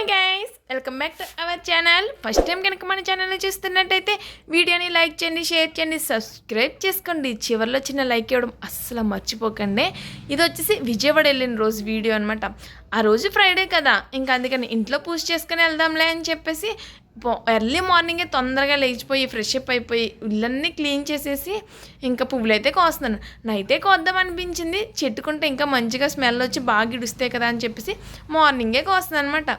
Hi guys welcome back to our channel first time కనుక మన ఛానల్ని చూస్తున్నట్టయితే వీడియోని లైక్ చేయండి షేర్ చేయండి సబ్స్క్రైబ్ చేసుకోండి. చివరిలో చిన్న లైక్ ఇవ్వడం అస్సలు మర్చిపోకండి. ఇది వచ్చేసి విజయవాడ వెళ్ళిన రోజు వీడియో అనమాట ఆ రోజు ఫ్రైడే కదా. ఇంకా అందుకని ఇంట్లో పూజ చేసుకుని వెళ్దాంలే అని చెప్పేసి ఎర్లీ మార్నింగే తొందరగా లేచిపోయి ఫ్రెష్ అప్ అయిపోయి ఇళ్ళన్నీ క్లీన్ చేసేసి ఇంకా పువ్వులు అయితే కోస్తున్నాను. నైటే కోద్దాం అనిపించింది. చెట్టుకుంటే ఇంకా మంచిగా స్మెల్ వచ్చి బాగా ఇడుస్తాయి కదా అని చెప్పేసి మార్నింగే కోస్తున్నాను అనమాట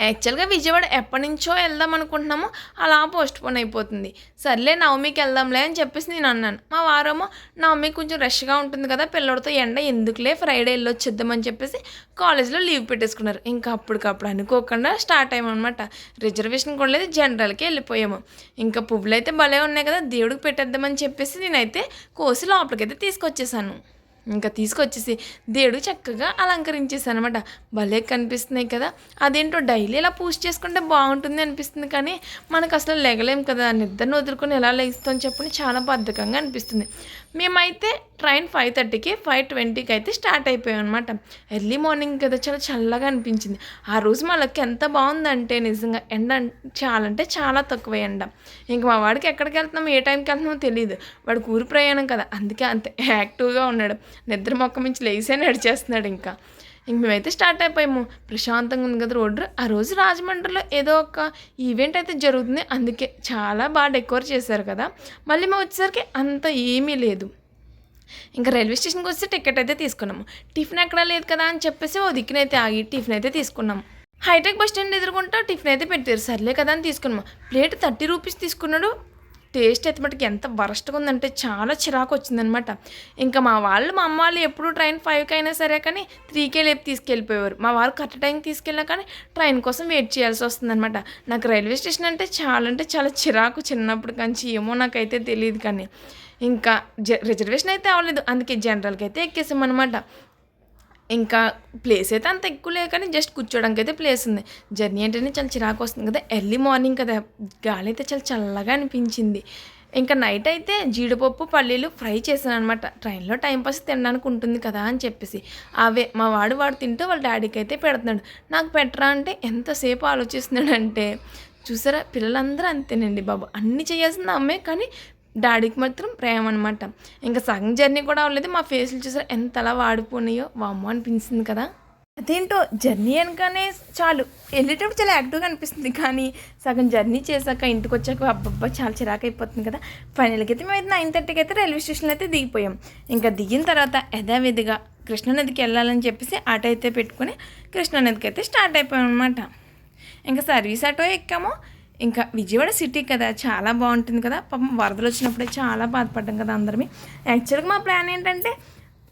యాక్చువల్గా విజయవాడ ఎప్పటి నుంచో వెళ్దాం అనుకుంటున్నాము అలా పోస్ట్ పోన్ అయిపోతుంది. సర్లే నవమికి వెళ్దాంలే అని చెప్పేసి నేను అన్నాను. మా వారమో నవమి కొంచెం రష్గా ఉంటుంది కదా పిల్లడితో ఎండ ఎందుకులే ఫ్రైడే వెళ్ళొచ్చేద్దామని చెప్పేసి కాలేజ్లో లీవ్ పెట్టేసుకున్నారు. ఇంకా అప్పటికప్పుడు అనుకోకుండా స్టార్ట్ అయ్యామన్నమాట. రిజర్వేషన్ కూడా లేదు జనరల్కి వెళ్ళిపోయాము. ఇంకా పువ్వులు అయితే భలే ఉన్నాయి కదా దేవుడికి పెట్టేద్దామని చెప్పేసి నేనైతే కోసి లోపలికైతే తీసుకొచ్చేసాను. ఇంకా తీసుకొచ్చేసి దేవుడు చక్కగా అలంకరించేసాను అనమాట భలే కనిపిస్తున్నాయి కదా. అదేంటో డైలీ ఇలా పూజ చేసుకుంటే బాగుంటుంది అనిపిస్తుంది కానీ మనకు అసలు లెగలేం కదా. నిద్రను వదులుకొని ఎలా లేస్తాం చెప్పని చాలా బద్ధకంగా అనిపిస్తుంది. మేమైతే ట్రైన్ ఫైవ్ థర్టీకి ఫైవ్ ట్వంటీకి అయితే స్టార్ట్ అయిపోయాం అనమాట ఎర్లీ మార్నింగ్ కదా చాలా చల్లగా అనిపించింది. ఆ రోజు మనకి ఎంత బాగుందంటే నిజంగా ఎండ చాలా అంటే చాలా తక్కువ ఎండ. ఇంక మా వాడికి ఎక్కడికి వెళ్తున్నాం ఏ టైంకి వెళ్తున్నామో తెలియదు వాడికి ఊరు ప్రయాణం కదా అందుకే అంత యాక్టివ్గా ఉన్నాడు. నిద్ర మొక్క మించి లేసే నడిచేస్తున్నాడు ఇంకా. ఇంక మేమైతే స్టార్ట్ అయిపోయాము. ప్రశాంతంగా ఉంది కదా రోడ్డు. ఆ రోజు రాజమండ్రిలో ఏదో ఒక ఈవెంట్ అయితే జరుగుతుంది. అందుకే చాలా బాగా డెకోర్ చేశారు కదా. మళ్ళీ మేము వచ్చేసరికి అంత ఏమీ లేదు. ఇంకా రైల్వే స్టేషన్కి వస్తే టికెట్ అయితే తీసుకున్నాము. టిఫిన్ ఎక్కడా లేదు కదా అని చెప్పేసి ఓ దిక్కునైతే ఆగి టిఫిన్ అయితే తీసుకున్నాము. హైటెక్ బస్ స్టాండ్ ఎదుర్కొంటా టిఫిన్ అయితే పెట్టారు. సర్లే కదా అని తీసుకున్నాము. ప్లేట్ థర్టీ రూపీస్ తీసుకున్నాడు. టేస్ట్ అయితే మటుకు ఎంత వరస్ట్గా ఉందంటే చాలా చిరాకు వచ్చిందనమాట ఇంకా మా వాళ్ళు మా అమ్మ వాళ్ళు ఎప్పుడు ట్రైన్ ఫైవ్కి అయినా సరే కానీ త్రీకే లేపు తీసుకెళ్ళిపోయేవారు. మా వారు కరెక్ట్ టైంకి తీసుకెళ్ళినా కానీ ట్రైన్ కోసం వెయిట్ చేయాల్సి వస్తుందనమాట నాకు రైల్వే స్టేషన్ అంటే చాలా అంటే చాలా చిరాకు చిన్నప్పుడు కానీ ఏమో నాకైతే తెలియదు కానీ. ఇంకా జ రిజర్వేషన్ అయితే అవ్వలేదు. అందుకే జనరల్కి అయితే ఎక్కేసామన్నమాట. ఇంకా ప్లేస్ అయితే అంత ఎక్కువ లేదు కానీ జస్ట్ కూర్చోడానికి అయితే ప్లేస్ ఉంది. జర్నీ అంటేనే చాలా చిరాకు వస్తుంది కదా. ఎర్లీ మార్నింగ్ కదా. గాలి అయితే చాలా చల్లగా అనిపించింది. ఇంకా నైట్ అయితే జీడిపప్పు పల్లీలు ఫ్రై చేశాను అనమాట ట్రైన్లో టైంపాస్ తినడానికి ఉంటుంది కదా అని చెప్పేసి. అవే మా వాడు వాడు తింటూ వాళ్ళ డాడీకి అయితే పెడుతున్నాడు. నాకు పెట్టరా అంటే ఎంతసేపు ఆలోచిస్తున్నాడంటే చూసారా పిల్లలందరూ అంతేనండి బాబు. అన్ని చేయాల్సింది అమ్మే. కానీ డాడీకి మాత్రం ప్రేమ అనమాట ఇంకా సగం జర్నీ కూడా అవ్వలేదు. మా ఫేస్లు చూసారు ఎంత అలా వాడిపోయినాయో. వామ్మో అనిపించింది కదా. అదేంటో జర్నీ అనగానే చాలు. వెళ్ళేటప్పుడు చాలా యాక్టివ్గా అనిపిస్తుంది. కానీ సగం జర్నీ చేశాక ఇంటికి వచ్చాక అబ్బబ్బా చాలా చిరాకు అయిపోతుంది కదా. ఫైనల్కి అయితే మేము అయితే నైన్ థర్టీకి అయితే రైల్వే స్టేషన్లో అయితే దిగిపోయాం. ఇంకా దిగిన తర్వాత యథావిధిగా కృష్ణానదికి వెళ్ళాలని చెప్పేసి ఆటో అయితే పెట్టుకుని కృష్ణానదికి అయితే స్టార్ట్ అయిపోయాం అనమాట ఇంకా సర్వీస్ ఆటో ఎక్కాము. ఇంకా విజయవాడ సిటీ కదా చాలా బాగుంటుంది కదా. పాపం వరదలు వచ్చినప్పుడే చాలా బాధపడ్డాం కదా అందరమే. యాక్చువల్గా మా ప్లాన్ ఏంటంటే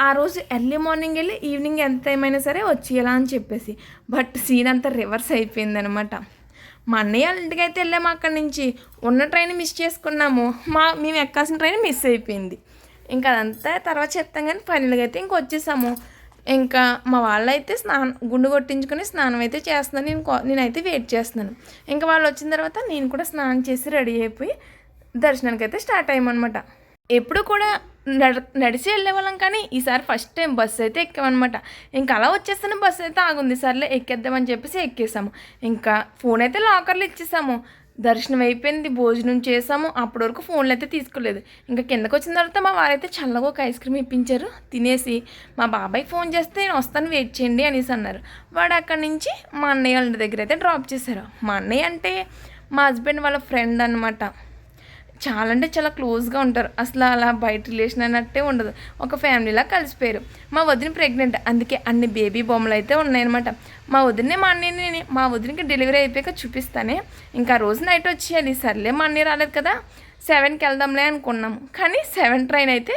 ఆ రోజు ఎర్లీ మార్నింగ్ వెళ్ళి ఈవినింగ్ ఎంత ఏమైనా సరే వచ్చేయాలా అని చెప్పేసి. బట్ సీన్ అంతా రివర్స్ అయిపోయిందనమాట మా అన్నయ్య వాళ్ళ ఇంటికి అయితే వెళ్ళాము అక్కడి నుంచి. ఉన్న ట్రైన్ మిస్ చేసుకున్నాము. మా మేము ఎక్కాల్సిన ట్రైన్ మిస్ అయిపోయింది. ఇంకా అదంతా తర్వాత చెప్తాం కానీ ఫైనల్గా అయితే ఇంకొచ్చేసాము ఇంకా మా వాళ్ళైతే స్నానం గుండు కొట్టించుకొని స్నానం అయితే చేస్తున్నాను. నేను నేనైతే వెయిట్ చేస్తున్నాను. ఇంకా వాళ్ళు వచ్చిన తర్వాత నేను కూడా స్నానం చేసి రెడీ అయిపోయి దర్శనానికి అయితే స్టార్ట్ అయ్యామన్నమాట. ఎప్పుడు కూడా నడ నడిచి వెళ్ళేవాళ్ళం కానీ ఈసారి ఫస్ట్ టైం బస్సు అయితే ఎక్కామన్నమాట. ఇంకా అలా వచ్చేస్తాను బస్సు అయితే ఆగుంది. సర్లే ఎక్కేద్దామని చెప్పేసి ఎక్కేసాము. ఇంకా ఫోన్ అయితే లాకర్లో ఇచ్చేసాము. దర్శనం అయిపోయింది భోజనం చేసాము అప్పటి వరకు ఫోన్లు అయితే తీసుకోలేదు. ఇంకా కిందకు వచ్చిన తర్వాత మా వారైతే చల్లగా ఒక ఐస్ క్రీమ్ ఇప్పించారు. తినేసి మా బాబాయ్ ఫోన్ చేస్తే నేను వస్తాను వెయిట్ చేయండి అనేసి అన్నారు. వాడు అక్కడి నుంచి మా అన్నయ్య వాళ్ళ దగ్గర అయితే డ్రాప్ చేశారు. మా అన్నయ్య అంటే మా హస్బెండ్ వాళ్ళ ఫ్రెండ్ అనమాట చాలా అంటే చాలా క్లోజ్గా ఉంటారు. అసలు అలా బయట రిలేషన్ అన్నట్టే ఉండదు. ఒక ఫ్యామిలీలా కలిసిపోయారు. మా వదిన ప్రెగ్నెంట్. అందుకే అన్ని బేబీ బొమ్మలు అయితే ఉన్నాయన్నమాట. మా వదినే మా అన్నయ్యని మా వదినకి డెలివరీ అయిపోయాక చూపిస్తానే. ఇంకా ఆ రోజు నైట్ వచ్చేయాలి. సర్లే మా అన్నయ్య రాలేదు కదా. సెవెన్కి వెళ్దాంలే అనుకున్నాము. కానీ సెవెన్ ట్రైన్ అయితే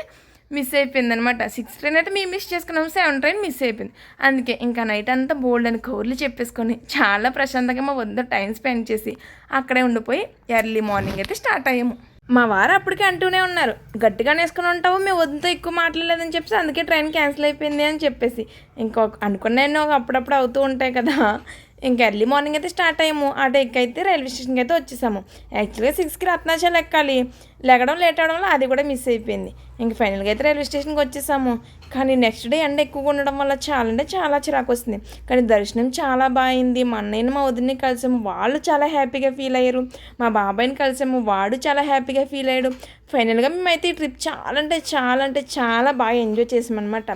మిస్ అయిపోయింది అనమాట సిక్స్ ట్రైన్ అయితే మేము మిస్ చేసుకున్నాం సెవెన్ ట్రైన్ మిస్ అయిపోయింది. అందుకే ఇంకా నైట్ అంతా బోల్డ్ అని కౌర్లు చెప్పేసుకొని చాలా ప్రశాంతంగా మా వద్ద టైం స్పెండ్ చేసి అక్కడే ఉండిపోయి ఎర్లీ మార్నింగ్ అయితే స్టార్ట్ అయ్యాము. మా వారు అప్పటికే అంటూనే ఉన్నారు గట్టిగా వేసుకుని ఉంటావు మేము వద్దుతో ఎక్కువ మాట్లాడలేదని చెప్పేసి అందుకే ట్రైన్ క్యాన్సిల్ అయిపోయింది అని చెప్పేసి. ఇంకొక అనుకున్నాను అప్పుడప్పుడు అవుతూ ఉంటాయి కదా. ఇంకా ఎర్లీ మార్నింగ్ అయితే స్టార్ట్ అయ్యాము. ఆ డేకి అయితే రైల్వే స్టేషన్కి అయితే వచ్చేసాము. యాక్చువల్గా సిక్స్కి రత్నాచల్ ఎక్కాలి లెగడం లేట్ అవడంలో వల్ల అది కూడా మిస్ అయిపోయింది. ఇంక ఫైనల్గా అయితే రైల్వే స్టేషన్కి వచ్చేసాము. కానీ నెక్స్ట్ డే ఎండ ఎక్కువగా ఉండడం వల్ల చాలా అంటే చాలా చిరాకు వస్తుంది. కానీ దర్శనం చాలా బాగుంది మా అన్నయ్యని మా వదిలిని కలిసాము. వాళ్ళు చాలా హ్యాపీగా ఫీల్ అయ్యారు. మా బాబాయ్ని కలిసాము. వాడు చాలా హ్యాపీగా ఫీల్ అయ్యాడు. ఫైనల్గా మేమైతే ఈ ట్రిప్ చాలా అంటే చాలా అంటే చాలా బాగా ఎంజాయ్ చేసామన్నమాట.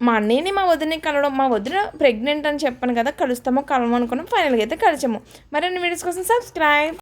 మా అన్నయ్యని మా వదిని కలవడం మా వదిన ప్రెగ్నెంట్ అని చెప్పాను కదా కలుస్తామో కలవమో ఫైనల్గా అయితే కలిసాము. మరిన్ని వీడియోస్ కోసం సబ్స్క్రైబ్